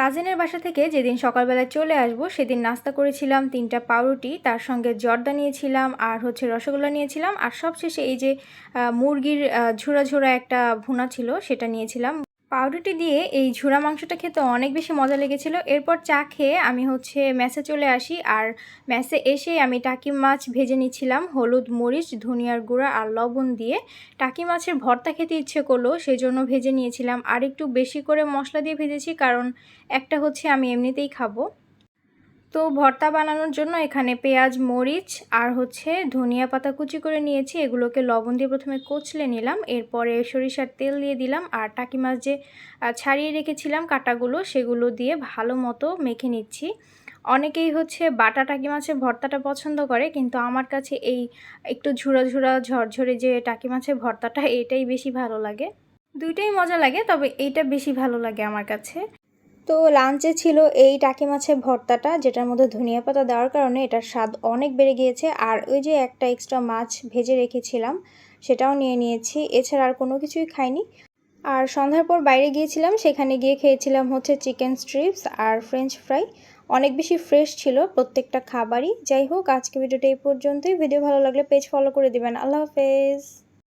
কাজিনের বাসা থেকে যেদিন সকালবেলা চলে আসব, সেদিন নাস্তা করেছিলাম, তিনটা পাউরুটি, তার সঙ্গে জর্দা নিয়েছিলাম, আর হচ্ছে রসগোল্লা নিয়েছিলাম, আর সবশেষে এই যে মুরগির ঝোড়া ঝুরা একটা ভুনা ছিল, সেটা নিয়েছিলাম। পাউরুটি দিয়ে এই ঝুরা মাংসটা খেতে অনেক বেশি মজা লেগেছিল। এরপর চা খেয়ে আমি হচ্ছে ম্যাসে চলে আসি আর ম্যাসে এসে আমি টাকি মাছ ভেজে নিচ্ছিলাম, হলুদ, মরিচ, ধনিয়ার গুঁড়া আর লবণ দিয়ে। টাকি মাছের ভর্তা খেতে ইচ্ছে করল সেই জন্য ভেজে নিয়েছিলাম। আর একটু বেশি করে মশলা দিয়ে ভেজেছি, কারণ একটা হচ্ছে আমি এমনিতেই খাব। তো ভর্তা বানানোর জন্য এখানে পেঁয়াজ, মরিচ আর হচ্ছে ধনিয়া পাতা কুচি করে নিয়েছি। এগুলোকে লবণ দিয়ে প্রথমে কচলে নিলাম, এরপরে সরিষার তেল দিয়ে দিলাম আর টাকি মাছ যে ছাড়িয়ে রেখেছিলাম কাটাগুলো সেগুলো দিয়ে ভালো মতো মেখে নিচ্ছি। অনেকেই হচ্ছে বাটা টাকি মাছের ভর্তাটা পছন্দ করে, কিন্তু আমার কাছে এই একটু ঝুরা ঝুরা ঝরঝরে যে টাকি মাছের ভর্তাটা, এটাই বেশি ভালো লাগে। দুইটাই মজা লাগে, তবে এইটা বেশি ভালো লাগে আমার কাছে। তো লাঞ্চে ছিল এই টাকি মাছের ভর্তাটা, যেটার মধ্যে ধনিয়া পাতা দেওয়ার কারণে এটার স্বাদ অনেক বেড়ে গিয়েছে। আর ওই যে একটা এক্সট্রা মাছ ভেজে রেখেছিলাম, সেটাও নিয়ে নিয়েছি। এছাড়া আর কোনো কিছুই খাইনি। আর সন্ধ্যার পর বাইরে গিয়েছিলাম, সেখানে গিয়ে খেয়েছিলাম হচ্ছে চিকেন স্ট্রিপস আর ফ্রেঞ্চ ফ্রাই অনেক বেশি ফ্রেশ ছিল প্রত্যেকটা খাবারই। যাই হোক আজকে ভিডিওটা এই পর্যন্তই। ভিডিও ভালো লাগলে পেজ ফলো করে দিবেন। আল্লাহ হাফেজ।